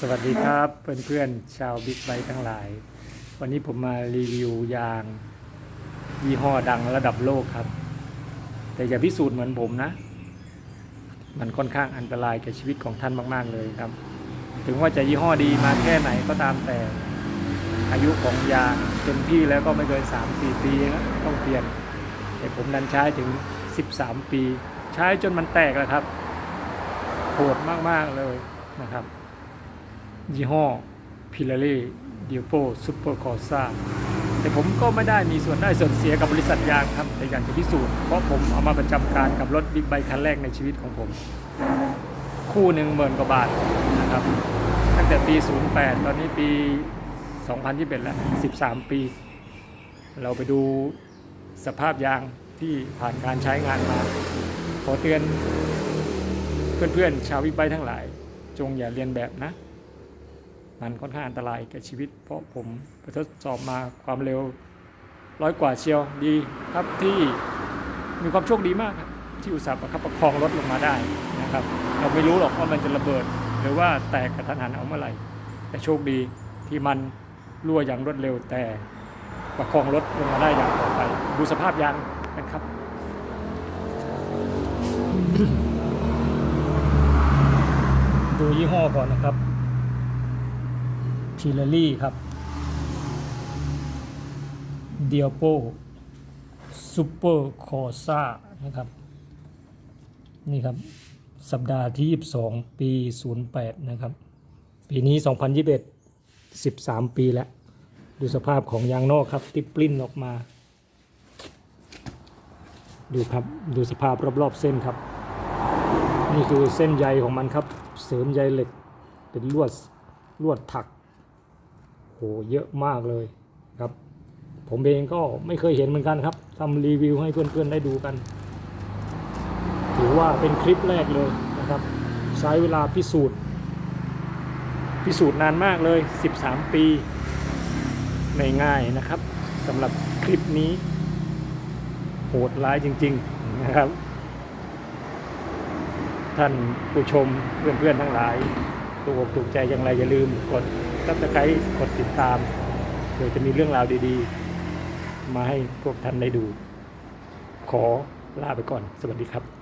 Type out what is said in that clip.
สวัสดีครับเพื่อนๆชาวบิ๊กไบค์ทั้งหลาย วันนี้ผมมารีวิวยาง ยี่ห้อดังระดับโลกครับ แต่อย่าพิสูจน์เหมือนผมนะ มันค่อนข้างอันตรายแก่ชีวิตของท่านมากๆเลยครับ ถึงว่าจะยี่ห้อดีมาแค่ไหนก็ตามแต่ อายุของยางเต็มที่แล้วก็ไม่เกิน 3-4 ปีนะต้องเปลี่ยน แต่ผมดันใช้ถึง 13 ปี ใช้จนมันแตกแล้วครับโหดมากๆเลยนะครับ ยี่ห้อพิลาเล่เดียโปซูเปอร์คอร์ซ่าแต่ผมก็ไม่ได้มีส่วนได้ส่วนเสียกับบริษัทยางครับแต่อยากจะพิสูจน์เพราะผมเอามาประจำการกับรถบิ๊กไบค์คันแรกในชีวิตของผม คู่หนึ่งหมื่นกว่าบาทนะครับ ตั้งแต่ปี 08 ตอนนี้ปี 2021 แล้ว 13 ปี เราไปดูสภาพยางที่ผ่านการใช้งานมา ขอเตือนเพื่อนๆชาวบิ๊กไบค์ทั้งหลาย จงอย่าเรียนแบบนะ มันค่อนข้างอันตรายแกับชีวิต เพราะผมไปทดสอบมาความเร็วร้อยกว่าเชียวดีครับที่มีความโชคดีมากครับที่อุตส่าห์ประคับประคองรถลงมาได้นะครับ เราไม่รู้หรอกว่ามันจะระเบิด หรือว่าแตกกระทันหันเอาเมื่อไหร่ แต่โชคดีที่มันรั่วอย่างรวดเร็วแต่ประคองรถลงมาได้อย่างปลอดภัยดูสภาพยางนะครับ ดูยี่ห้อก่อนนะครับ พิลารี่ครับเดียโปซูเปอร์คอร์ซ่านะครับ นี่ครับ สัปดาห์ที่ 22 ปี 08 นะครับ ปีนี้ 2021 13 ปีแล้ว ดูสภาพของยางนอกครับ ที่ปลิ้นออกมา ดูครับ ดูสภาพรอบๆเส้นครับ นี่คือเส้นใยของมันครับ เสริมใยเหล็ก เป็นลวดลวดถัก โหเยอะมากเลยครับ ผมเองก็ไม่เคยเห็นเหมือนกันครับทำรีวิวให้เพื่อนๆได้ดูกันถือว่าเป็นคลิปแรกเลยนะครับ ใช้เวลาพิสูจน์ พิสูจน์นานมากเลย 13 ปีไม่ง่ายนะครับสำหรับคลิปนี้ โหดร้ายจริง ๆนะครับ ท่านผู้ชมเพื่อนๆทั้งหลาย ถูกอกถูกใจอย่างไรอย่าลืมกดซับสไครต์กดติดตามเดี๋ยวจะมีเรื่องราวดีๆ มาให้พวกท่านได้ดู ขอลาไปก่อน สวัสดีครับ